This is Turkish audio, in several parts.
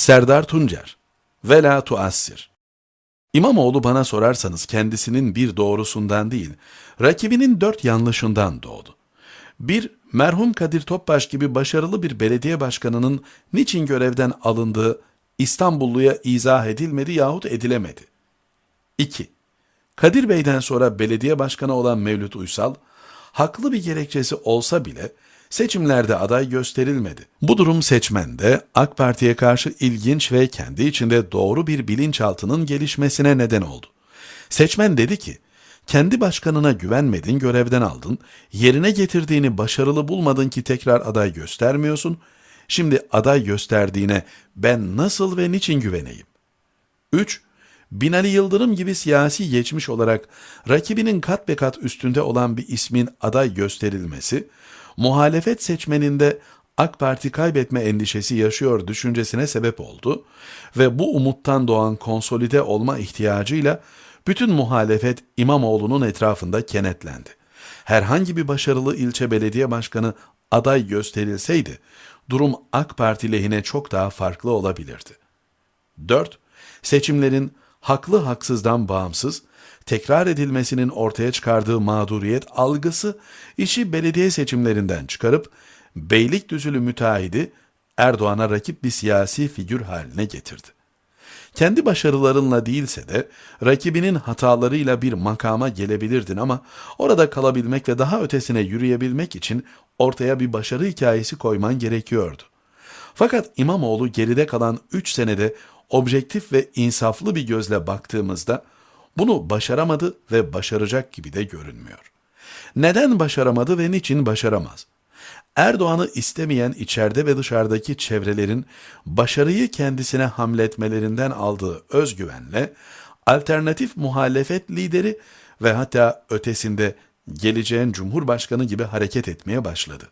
Serdar Tuncer Vela tuassir İmamoğlu bana sorarsanız kendisinin bir doğrusundan değil, rakibinin dört yanlışından doğdu. Bir, merhum Kadir Topbaş gibi başarılı bir belediye başkanının niçin görevden alındığı İstanbulluya izah edilmedi yahut edilemedi. 2. Kadir Bey'den sonra belediye başkanı olan Mevlüt Uysal, haklı bir gerekçesi olsa bile seçimlerde aday gösterilmedi. Bu durum seçmende AK Parti'ye karşı ilginç ve kendi içinde doğru bir bilinçaltının gelişmesine neden oldu. Seçmen dedi ki, kendi başkanına güvenmedin, görevden aldın, yerine getirdiğini başarılı bulmadın ki tekrar aday göstermiyorsun, şimdi aday gösterdiğine ben nasıl ve niçin güveneyim? 3. Binali Yıldırım gibi siyasi geçmiş olarak rakibinin kat be kat üstünde olan bir ismin aday gösterilmesi, muhalefet seçmeninde AK Parti kaybetme endişesi yaşıyor düşüncesine sebep oldu ve bu umuttan doğan konsolide olma ihtiyacıyla bütün muhalefet İmamoğlu'nun etrafında kenetlendi. Herhangi bir başarılı ilçe belediye başkanı aday gösterilseydi, durum AK Parti lehine çok daha farklı olabilirdi. 4. Seçimlerin haklı haksızdan bağımsız, tekrar edilmesinin ortaya çıkardığı mağduriyet algısı işi belediye seçimlerinden çıkarıp Beylikdüzülü müteahhidi Erdoğan'a rakip bir siyasi figür haline getirdi. Kendi başarılarınla değilse de rakibinin hatalarıyla bir makama gelebilirdin ama orada kalabilmek ve daha ötesine yürüyebilmek için ortaya bir başarı hikayesi koyman gerekiyordu. Fakat İmamoğlu geride kalan 3 senede objektif ve insaflı bir gözle baktığımızda bunu başaramadı ve başaracak gibi de görünmüyor. Neden başaramadı ve niçin başaramaz? Erdoğan'ı istemeyen içeride ve dışarıdaki çevrelerin başarıyı kendisine hamletmelerinden aldığı özgüvenle alternatif muhalefet lideri ve hatta ötesinde geleceğin cumhurbaşkanı gibi hareket etmeye başladı.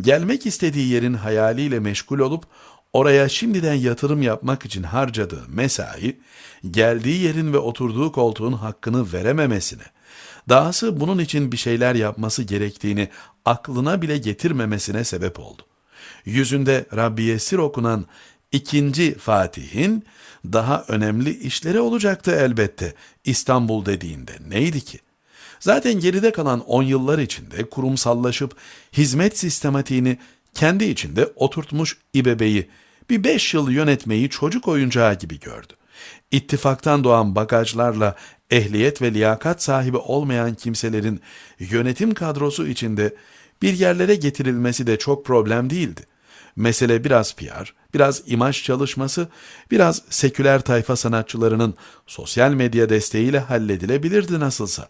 Gelmek istediği yerin hayaliyle meşgul olup oraya şimdiden yatırım yapmak için harcadığı mesai, geldiği yerin ve oturduğu koltuğun hakkını verememesine, dahası bunun için bir şeyler yapması gerektiğini aklına bile getirmemesine sebep oldu. Yüzünde Rabbi Yesir okunan ikinci Fatih'in daha önemli işleri olacaktı elbette İstanbul dediğinde neydi ki? Zaten geride kalan on yıllar içinde kurumsallaşıp hizmet sistematiğini kendi içinde oturtmuş İBB'yi bir beş yıl yönetmeyi çocuk oyuncağı gibi gördü. İttifaktan doğan bagajlarla ehliyet ve liyakat sahibi olmayan kimselerin yönetim kadrosu içinde bir yerlere getirilmesi de çok problem değildi. Mesele biraz PR, biraz imaj çalışması, biraz seküler tayfa sanatçılarının sosyal medya desteğiyle halledilebilirdi nasılsa.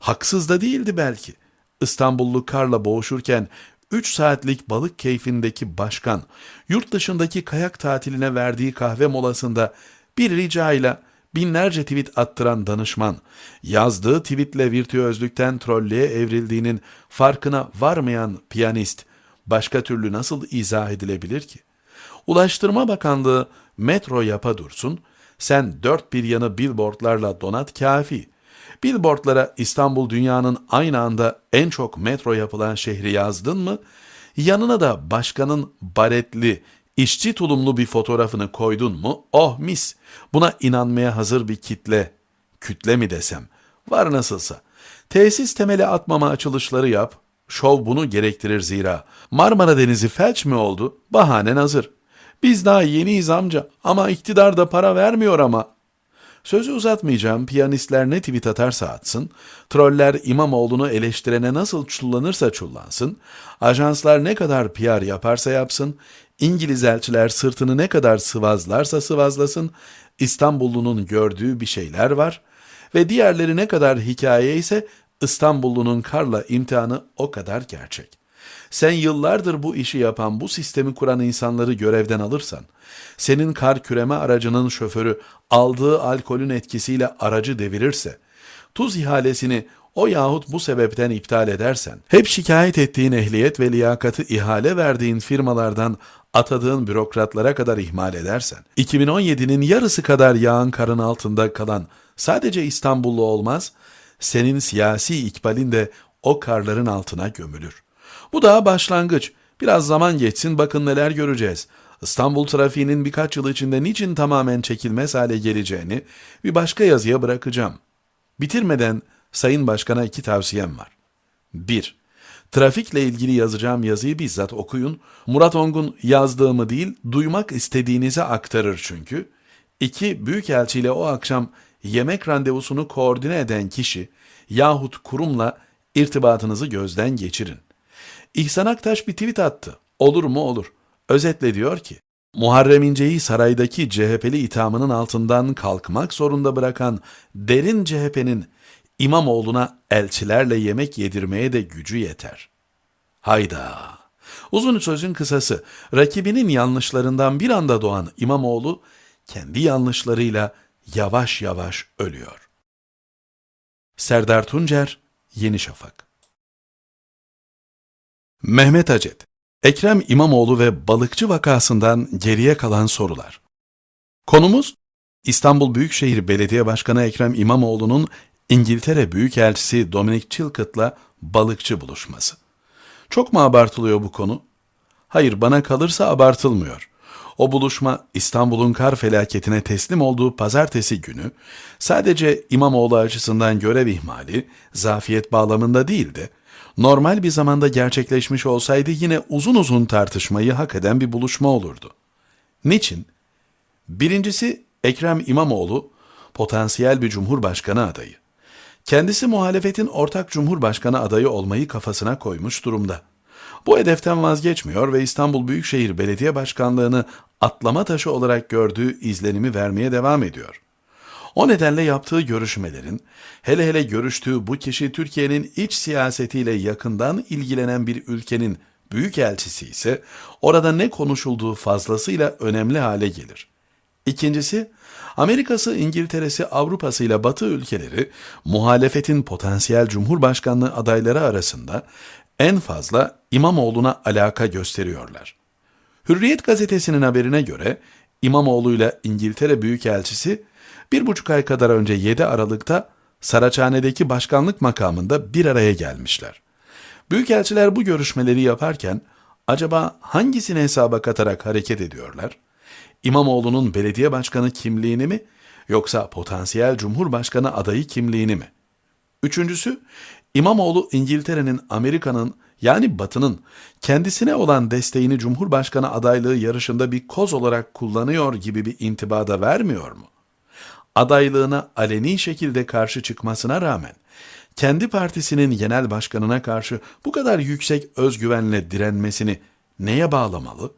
Haksız da değildi belki. İstanbullu karla boğuşurken 3 saatlik balık keyfindeki başkan, yurt dışındaki kayak tatiline verdiği kahve molasında bir ricayla binlerce tweet attıran danışman, yazdığı tweetle virtüözlükten trollüğe evrildiğinin farkına varmayan piyanist, başka türlü nasıl izah edilebilir ki? Ulaştırma Bakanlığı metro yapa dursun, sen dört bir yanı billboardlarla donat kafi. Billboardlara İstanbul dünyanın aynı anda en çok metro yapılan şehri yazdın mı? Yanına da başkanın baretli, işçi tulumlu bir fotoğrafını koydun mu? Oh mis! Buna inanmaya hazır bir kitle, kütle mi desem, var nasılsa. Tesis temeli atmama açılışları yap, şov bunu gerektirir zira. Marmara Denizi felç mi oldu? Bahanen hazır. Biz daha yeniyiz amca ama iktidar da para vermiyor ama. Sözü uzatmayacağım, piyanistler ne tweet atarsa atsın, troller İmamoğlu'nu eleştirene nasıl çullanırsa çullansın, ajanslar ne kadar PR yaparsa yapsın, İngiliz elçiler sırtını ne kadar sıvazlarsa sıvazlasın, İstanbullunun gördüğü bir şeyler var ve diğerleri ne kadar hikaye ise İstanbullunun karla imtihanı o kadar gerçek. Sen yıllardır bu işi yapan, bu sistemi kuran insanları görevden alırsan, senin kar küreme aracının şoförü aldığı alkolün etkisiyle aracı devirirse, tuz ihalesini o yahut bu sebepten iptal edersen, hep şikayet ettiğin ehliyet ve liyakatı ihale verdiğin firmalardan atadığın bürokratlara kadar ihmal edersen, 2017'nin yarısı kadar yağın karın altında kalan sadece İstanbullu olmaz, senin siyasi ikbalin de o karların altına gömülür. Bu daha başlangıç. Biraz zaman geçsin bakın neler göreceğiz. İstanbul trafiğinin birkaç yıl içinde niçin tamamen çekilmez hale geleceğini bir başka yazıya bırakacağım. Bitirmeden Sayın Başkan'a iki tavsiyem var. 1. Trafikle ilgili yazacağım yazıyı bizzat okuyun. Murat Ongun yazdığımı değil, duymak istediğinizi aktarır çünkü. 2. Büyükelçi ile o akşam yemek randevusunu koordine eden kişi yahut kurumla irtibatınızı gözden geçirin. İhsan Aktaş bir tweet attı. Olur mu olur. Özetle diyor ki, Muharrem İnce'yi saraydaki CHP'li ithamının altından kalkmak zorunda bırakan derin CHP'nin İmamoğlu'na elçilerle yemek yedirmeye de gücü yeter. Hayda. Uzun sözün kısası, rakibinin yanlışlarından bir anda doğan İmamoğlu, kendi yanlışlarıyla yavaş yavaş ölüyor. Serdar Tuncer, Yeni Şafak Mehmet Acet, Ekrem İmamoğlu ve balıkçı vakasından geriye kalan sorular. Konumuz, İstanbul Büyükşehir Belediye Başkanı Ekrem İmamoğlu'nun İngiltere Büyükelçisi Dominic Chilcott'la balıkçı buluşması. Çok mu abartılıyor bu konu? Hayır, bana kalırsa abartılmıyor. O buluşma İstanbul'un kar felaketine teslim olduğu pazartesi günü sadece İmamoğlu açısından görev ihmali, zafiyet bağlamında değildi. Normal bir zamanda gerçekleşmiş olsaydı yine uzun uzun tartışmayı hak eden bir buluşma olurdu. Niçin? Birincisi Ekrem İmamoğlu potansiyel bir cumhurbaşkanı adayı. Kendisi muhalefetin ortak cumhurbaşkanı adayı olmayı kafasına koymuş durumda. Bu hedeften vazgeçmiyor ve İstanbul Büyükşehir Belediye Başkanlığı'nı atlama taşı olarak gördüğü izlenimi vermeye devam ediyor. O nedenle yaptığı görüşmelerin, hele hele görüştüğü bu kişi Türkiye'nin iç siyasetiyle yakından ilgilenen bir ülkenin büyük elçisi ise orada ne konuşulduğu fazlasıyla önemli hale gelir. İkincisi, Amerika'sı, İngiltere'si, Avrupa'sı ile Batı ülkeleri muhalefetin potansiyel cumhurbaşkanlığı adayları arasında en fazla İmamoğlu'na alaka gösteriyorlar. Hürriyet gazetesinin haberine göre İmamoğlu ile İngiltere Büyükelçisi bir buçuk ay kadar önce 7 Aralık'ta Saraçhane'deki başkanlık makamında bir araya gelmişler. Büyükelçiler bu görüşmeleri yaparken acaba hangisini hesaba katarak hareket ediyorlar? İmamoğlu'nun belediye başkanı kimliğini mi yoksa potansiyel cumhurbaşkanı adayı kimliğini mi? Üçüncüsü, İmamoğlu İngiltere'nin, Amerika'nın yani Batı'nın kendisine olan desteğini Cumhurbaşkanı adaylığı yarışında bir koz olarak kullanıyor gibi bir intibada vermiyor mu? Adaylığına aleni şekilde karşı çıkmasına rağmen kendi partisinin genel başkanına karşı bu kadar yüksek özgüvenle direnmesini neye bağlamalı?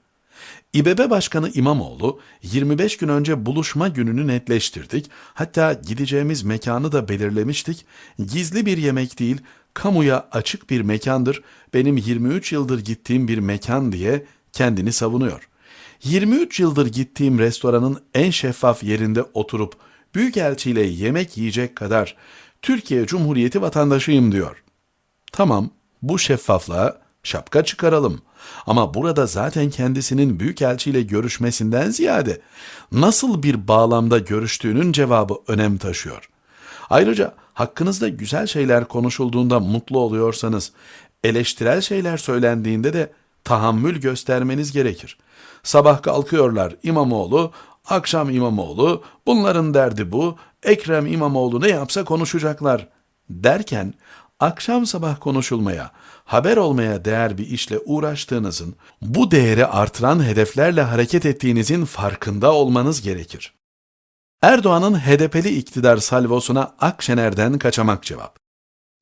İBB Başkanı İmamoğlu 25 gün önce buluşma gününü netleştirdik. Hatta gideceğimiz mekanı da belirlemiştik. Gizli bir yemek değil, kamuya açık bir mekandır. Benim 23 yıldır gittiğim bir mekan diye kendini savunuyor. 23 yıldır gittiğim restoranın en şeffaf yerinde oturup büyükelçiyle yemek yiyecek kadar Türkiye Cumhuriyeti vatandaşıyım diyor. Tamam, bu şeffaflığa şapka çıkaralım. Ama burada zaten kendisinin büyükelçiyle görüşmesinden ziyade nasıl bir bağlamda görüştüğünün cevabı önem taşıyor. Ayrıca hakkınızda güzel şeyler konuşulduğunda mutlu oluyorsanız, eleştirel şeyler söylendiğinde de tahammül göstermeniz gerekir. Sabah kalkıyorlar İmamoğlu, akşam İmamoğlu, bunların derdi bu, Ekrem İmamoğlu ne yapsa konuşacaklar derken akşam sabah konuşulmaya, haber olmaya değer bir işle uğraştığınızın, bu değeri artıran hedeflerle hareket ettiğinizin farkında olmanız gerekir. Erdoğan'ın HDP'li iktidar salvosuna Akşener'den kaçamak cevap.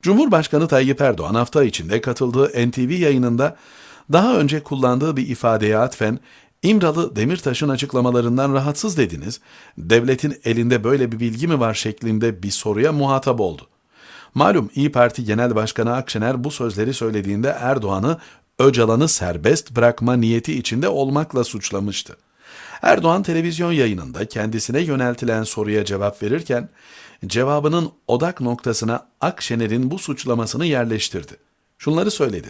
Cumhurbaşkanı Tayyip Erdoğan hafta içinde katıldığı NTV yayınında daha önce kullandığı bir ifadeye atfen İmralı Demirtaş'ın açıklamalarından rahatsız dediniz, devletin elinde böyle bir bilgi mi var şeklinde bir soruya muhatap oldu. Malum İyi Parti Genel Başkanı Akşener bu sözleri söylediğinde Erdoğan'ı Öcalan'ı serbest bırakma niyeti içinde olmakla suçlamıştı. Erdoğan televizyon yayınında kendisine yöneltilen soruya cevap verirken cevabının odak noktasına Akşener'in bu suçlamasını yerleştirdi. Şunları söyledi.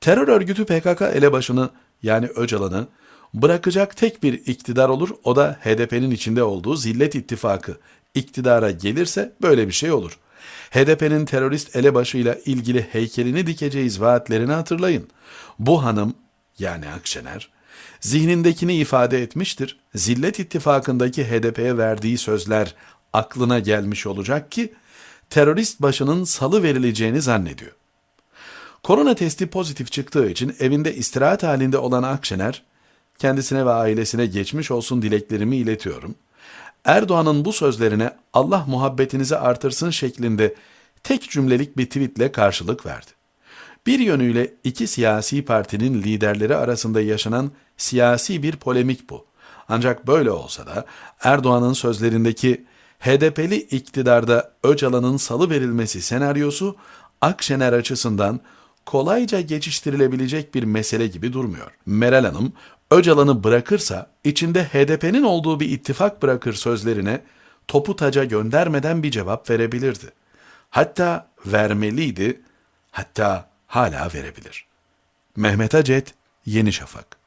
Terör örgütü PKK elebaşını yani Öcalan'ı bırakacak tek bir iktidar olur o da HDP'nin içinde olduğu Zillet İttifakı. İktidara gelirse böyle bir şey olur. HDP'nin terörist elebaşıyla ilgili heykelini dikeceğiz vaatlerini hatırlayın. Bu hanım yani Akşener zihnindekini ifade etmiştir. Zillet ittifakındaki HDP'ye verdiği sözler aklına gelmiş olacak ki terörist başının salı verileceğini zannediyor. Korona testi pozitif çıktığı için evinde istirahat halinde olan Akşener, kendisine ve ailesine geçmiş olsun dileklerimi iletiyorum. Erdoğan'ın bu sözlerine Allah muhabbetinizi artırsın şeklinde tek cümlelik bir tweetle karşılık verdi. Bir yönüyle iki siyasi partinin liderleri arasında yaşanan siyasi bir polemik bu. Ancak böyle olsa da Erdoğan'ın sözlerindeki HDP'li iktidarda Öcalan'ın salı verilmesi senaryosu Akşener açısından kolayca geçiştirilebilecek bir mesele gibi durmuyor. Meral Hanım, Öcalan'ı bırakırsa içinde HDP'nin olduğu bir ittifak bırakır sözlerine topu taca göndermeden bir cevap verebilirdi. Hatta vermeliydi, hatta hala verebilir. Mehmet Acet, Yeni Şafak